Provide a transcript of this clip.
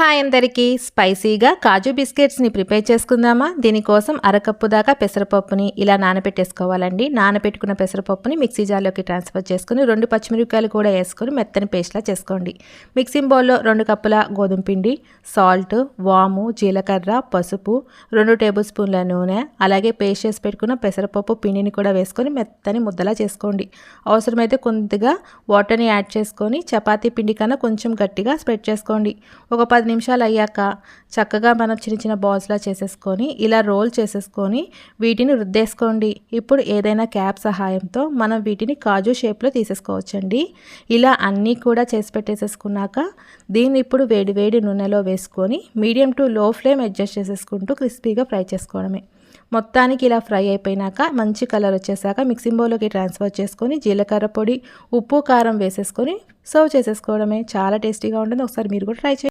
Hi అందరికీ. స్పైసీగా కాజు బిస్కెట్స్ని prepare చేసుకుందామా? దీనికోసం అరకప్పు దాకా పెసరపప్పుని ఇలా నానబెట్టేసుకోవాలండి. నానబెట్టుకున్న పెసరపప్పుని మిక్సీ జార్లోకి ట్రాన్స్ఫర్ చేసుకుని రెండు పచ్చిమిరపకాయలు కూడా వేసుకొని మెత్తని పేస్ట్లా చేసుకోండి. మిక్సింగ్ బౌల్లో రెండు కప్పుల గోధుమ పిండి సాల్ట్ వాము జీలకర్ర పసుపు రెండు టేబుల్ స్పూన్ల నూనె అలాగే పేస్ట్ చేసి పెట్టుకున్న పెసరపప్పు పిండిని కూడా వేసుకొని మెత్తని ముద్దలా చేసుకోండి. అవసరమైతే కొద్దిగా వాటర్ని యాడ్ చేసుకొని చపాతీ పిండి కన్నా కొంచెం గట్టిగా స్ప్రెడ్ చేసుకోండి. ఒక పది నిమిషాలు అయ్యాక చక్కగా మనం చిన్న చిన్న బాల్స్లా చేసేసుకొని ఇలా రోల్ చేసేసుకొని వీటిని రుద్దేసుకోండి. ఇప్పుడు ఏదైనా క్యాప్ సహాయంతో మనం వీటిని కాజు షేప్లో తీసేసుకోవచ్చండి. ఇలా అన్నీ కూడా చేసి పెట్టేసేసుకున్నాక దీన్ని ఇప్పుడు వేడి వేడి నూనెలో వేసుకొని medium to low flame adjust చేసేసుకుంటూ క్రిస్పీగా ఫ్రై చేసుకోవడమే. మొత్తానికి ఇలా ఫ్రై అయిపోయినాక మంచి కలర్ వచ్చేసాక మిక్సింగ్ బౌల్లోకి ట్రాన్స్ఫర్ చేసుకొని జీలకర్ర పొడి ఉప్పు కారం వేసేసుకొని సర్వ్ చేసేసుకోవడమే. చాలా టేస్టీగా ఉంటుంది. ఒకసారి మీరు కూడా ట్రై చేయండి.